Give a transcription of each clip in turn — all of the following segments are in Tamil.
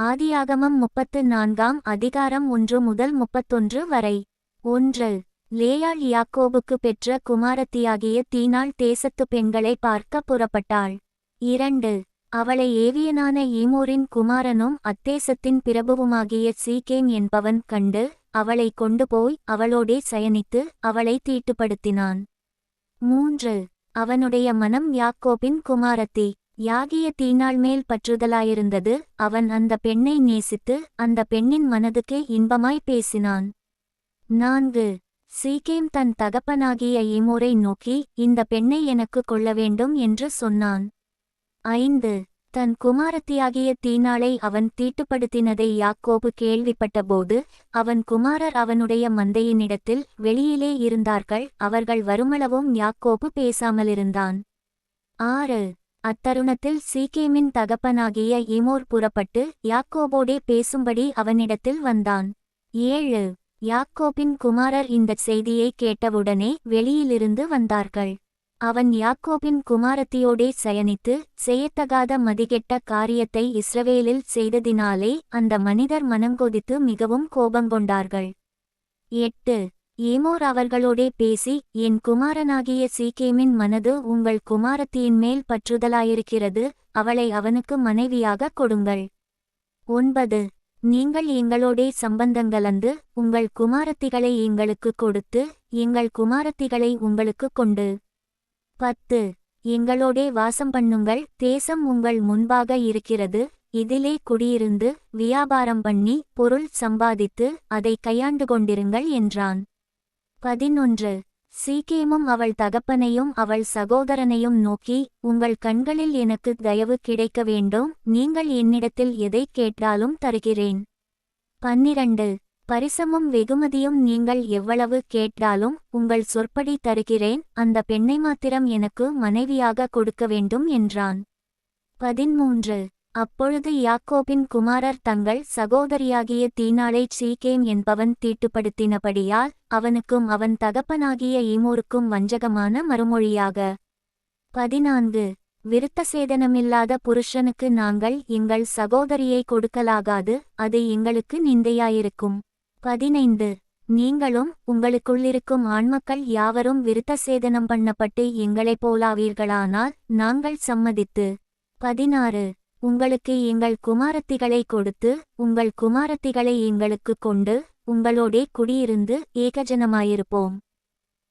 ஆதியாகமம் முப்பத்து நான்காம் அதிகாரம் ஒன்று முதல் முப்பத்தொன்று வரை. ஒன்று. லேயாள் யாக்கோபுக்கு பெற்ற குமாரத்தியாகிய தீனாள் தேசத்து பெண்களை பார்க்க புறப்பட்டாள். இரண்டு. அவளை ஏவியனான ஈமோரின் குமாரனும் அத்தேசத்தின் பிரபுவுமாகிய சீகேன் என்பவன் கண்டு அவளை கொண்டு போய் அவளோடே சயனித்து அவளை தீட்டுப்படுத்தினான். மூன்று. அவனுடைய மனம் யாக்கோபின் குமாரத்தி. யாகிய தீனாள் மேல் பற்றுதலாயிருந்தது. அவன் அந்த பெண்ணை நேசித்து அந்த பெண்ணின் மனதுக்கே இன்பமாய் பேசினான். நான்கு. சீகேம் தன் தகப்பனாகிய ஈமோரை நோக்கி இந்த பெண்ணை எனக்கு கொள்ள வேண்டும் என்று சொன்னான். ஐந்து. தன் குமாரத்தியாகிய தீனாளை அவன் தீட்டுப்படுத்தினதை யாக்கோபு கேள்விப்பட்டபோது அவன் குமாரர் அவனுடைய மந்தையினிடத்தில் வெளியிலே இருந்தார்கள். அவர்கள் வருமளவும் யாக்கோபு பேசாமலிருந்தான். ஆறு. அத்தருணத்தில் சீக்கேமின் தகப்பனாகிய இமோர் புறப்பட்டு யாக்கோபோடே பேசும்படி அவனிடத்தில் வந்தான். ஏழு. யாக்கோபின் குமாரர் இந்தச் செய்தியை கேட்டவுடனே வெளியிலிருந்து வந்தார்கள். அவன் யாக்கோபின் குமாரத்தியோடே சயனித்து செய்யத்தகாத மதிகெட்ட காரியத்தை இஸ்ரவேலில் செய்ததினாலே அந்த மனிதர் மனங்கொதித்து மிகவும் கோபங்கொண்டார்கள். எட்டு. ஏமோர் அவர்களோடே பேசி என் குமாரனாகிய சீக்கேமின் மனது உங்கள் குமாரத்தியின் மேல் பற்றுதலாயிருக்கிறது அவளை அவனுக்கு மனைவியாக கொடுங்கள். ஒன்பது. நீங்கள் எங்களோடே சம்பந்தங்கலந்து உங்கள் குமாரத்திகளை எங்களுக்கு கொடுத்து எங்கள் குமாரத்திகளை உங்களுக்கு கொண்டு. பத்து. எங்களோடே வாசம் பண்ணுங்கள் தேசம் உங்கள் முன்பாக இருக்கிறது இதிலே குடியிருந்து வியாபாரம் பண்ணி பொருள் சம்பாதித்து அதை கையாண்டு கொண்டிருங்கள் என்றான். பதினொன்று. சீக்கேமும் அவள் தகப்பனையும் அவள் சகோதரனையும் நோக்கி உங்கள் கண்களில் எனக்கு தயவு கிடைக்க வேண்டும். நீங்கள் என்னிடத்தில் எதை கேட்டாலும் தருகிறேன். பன்னிரண்டு. பரிசமும் வெகுமதியும் நீங்கள் எவ்வளவு கேட்டாலும் உங்கள் சொற்படி தருகிறேன். அந்த பெண்ணை மாத்திரம் எனக்கு மனைவியாக கொடுக்க வேண்டும் என்றான். பதிமூன்று. அப்பொழுது யாக்கோபின் குமாரர் தங்கள் சகோதரியாகிய தீனாளைச் சீகேம் என்பவன் தீட்டுப்படுத்தினபடியால் அவனுக்கும் அவன் தகப்பனாகிய ஈமோருக்கும் வஞ்சகமான மறுமொழியாக பதினான்கு விருத்த சேதனமில்லாத புருஷனுக்கு நாங்கள் எங்கள் சகோதரியை கொடுக்கலாகாது அது எங்களுக்கு நிந்தையாயிருக்கும். பதினைந்து நீங்களும் உங்களுக்குள்ளிருக்கும் ஆண்மக்கள் யாவரும் விருத்த சேதனம் பண்ணப்பட்டு எங்களைப் போலாவீர்களானால் நாங்கள் சம்மதித்து. பதினாறு உங்களுக்கு எங்கள் குமாரத்திகளை கொடுத்து உங்கள் குமாரத்திகளை எங்களுக்கு கொண்டு உங்களோடே குடியிருந்து ஏகஜனமாயிருப்போம்.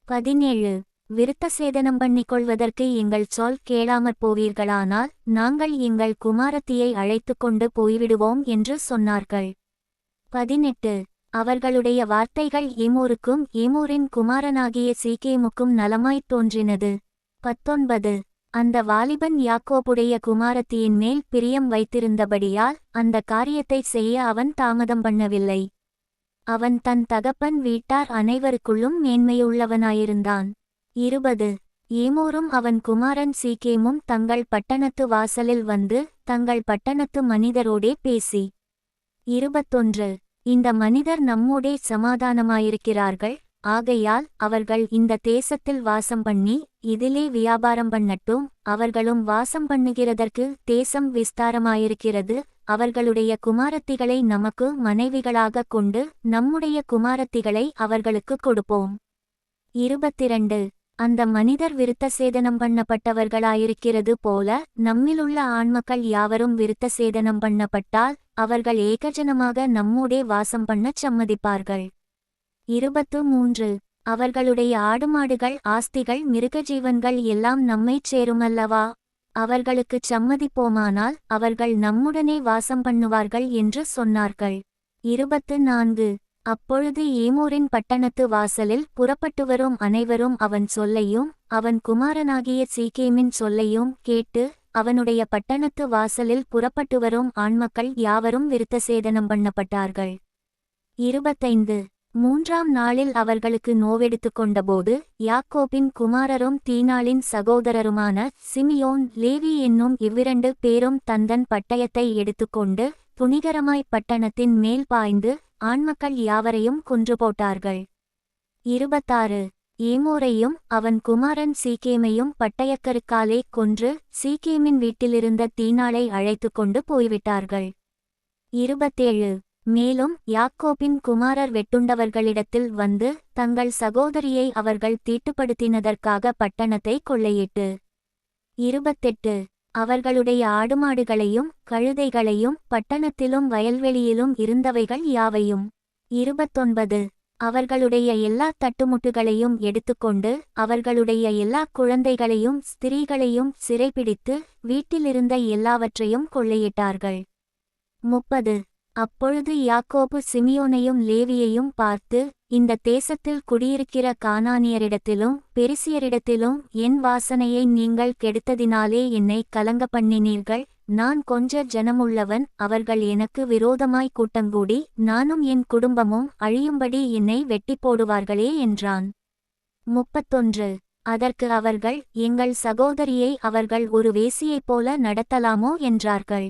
பதினேழு. விருத்த சேதனம் பண்ணிக்கொள்வதற்கு எங்கள் சொல் கேளாமற் போவீர்களானால் நாங்கள் எங்கள் குமாரத்தியை அழைத்து கொண்டு போய்விடுவோம் என்று சொன்னார்கள். பதினெட்டு. அவர்களுடைய வார்த்தைகள் ஏமோருக்கும் ஏமோரின் குமாரனாகிய சீக்கேமுக்கும் நலமாய்த் தோன்றினது. பத்தொன்பது. அந்த வாலிபன் யாக்கோபுடைய குமாரத்தியின் மேல் பிரியம் வைத்திருந்தபடியால் அந்த காரியத்தை செய்ய அவன் தாமதம் பண்ணவில்லை. அவன் தன் தகப்பன் வீட்டார் அனைவருக்குள்ளும் மேன்மையுள்ளவனாயிருந்தான். இருபது. ஏமோரும் அவன் குமாரன் சீக்கேமும் தங்கள் பட்டணத்து வாசலில் வந்து தங்கள் பட்டணத்து மனிதரோடே பேசி. இருபத்தொன்று. இந்த மனிதர் நம்மோடே சமாதானமாயிருக்கிறார்கள். ஆகையால் அவர்கள் இந்த தேசத்தில் வாசம் பண்ணி இதிலே வியாபாரம் பண்ணட்டும் அவர்களும் வாசம் பண்ணுகிறதற்கு தேசம் விஸ்தாரமாயிருக்கிறது அவர்களுடைய குமாரத்திகளை நமக்கு மனைவிகளாகக் கொண்டு நம்முடைய குமாரத்திகளை அவர்களுக்கு கொடுப்போம். இருபத்திரண்டு. அந்த மனிதர் விருத்த சேதனம் பண்ணப்பட்டவர்களாயிருக்கிறது போல நம்மிலுள்ள ஆண்மக்கள் யாவரும் விருத்த சேதனம் பண்ணப்பட்டால் அவர்கள் ஏகஜனமாக நம்மூடே வாசம் பண்ணச் சம்மதிப்பார்கள். இருபத்து மூன்று. அவர்களுடைய ஆடுமாடுகள் ஆஸ்திகள் மிருகஜீவன்கள் எல்லாம் நம்மைச் சேருமல்லவா? அவர்களுக்குச் சம்மதிப்போமானால் அவர்கள் நம்முடனே வாசம் பண்ணுவார்கள் என்று சொன்னார்கள். இருபத்து நான்கு. அப்பொழுது ஏமோரின் பட்டணத்து வாசலில் புறப்பட்டு வரும் அனைவரும் அவன் சொல்லையும் அவன் குமாரனாகிய சீக்கேமின் சொல்லையும் கேட்டு அவனுடைய பட்டணத்து வாசலில் புறப்பட்டு வரும் ஆண்மக்கள் யாவரும் விருத்தசேதனம் பண்ணப்பட்டார்கள். இருபத்தைந்து. மூன்றாம் நாளில் அவர்களுக்கு நோவெடுத்து கொண்டபோது யாக்கோபின் குமாரரும் தீனாளின் சகோதரருமான சிமியோன் லேவி என்னும் இவ்விரண்டு பேரும் தந்தன் பட்டயத்தை எடுத்துக்கொண்டு துணிகரமாய் பட்டணத்தின் மேல் பாய்ந்து ஆண்மக்கள் யாவரையும் கொன்று போட்டார்கள். இருபத்தாறு. ஏமோரையும் அவன் குமாரன் சீக்கேமையும் பட்டயக்கருக்காலே கொன்று சீக்கேமின் வீட்டிலிருந்த தீனாளை அழைத்து கொண்டு போய்விட்டார்கள். இருபத்தேழு. மேலும் யாக்கோபின் குமாரர் வெட்டுண்டவர்களிடத்தில் வந்து தங்கள் சகோதரியை அவர்கள் தீட்டுப்படுத்தினதற்காக பட்டணத்தை கொள்ளையிட்டு. இருபத்தெட்டு. அவர்களுடைய ஆடுமாடுகளையும் கழுதைகளையும் பட்டணத்திலும் வயல்வெளியிலும் இருந்தவைகள் யாவையும். இருபத்தொன்பது. அவர்களுடைய எல்லா தட்டுமுட்டுகளையும் எடுத்துக்கொண்டு அவர்களுடைய எல்லா குழந்தைகளையும் ஸ்திரீகளையும் சிறைபிடித்து வீட்டிலிருந்த எல்லாவற்றையும் கொள்ளையிட்டார்கள். முப்பது. அப்பொழுது யாக்கோபு சிமியோனையும் லேவியையும் பார்த்து இந்த தேசத்தில் குடியிருக்கிற கானானியரிடத்திலும் பெரிசியரிடத்திலும் என் வாசனையை நீங்கள் கெடுத்ததினாலே என்னை கலங்க பண்ணினீர்கள். நான் கொஞ்ச ஜனமுள்ளவன் அவர்கள் எனக்கு விரோதமாய் கூட்டங்கூடி நானும் என் குடும்பமும் அழியும்படி என்னை வெட்டி போடுவார்களே என்றான். முப்பத்தொன்று. அதற்கு அவர்கள் எங்கள் சகோதரியை அவர்கள் ஒரு வேசியைப் போல நடத்தலாமோ? என்றார்கள்.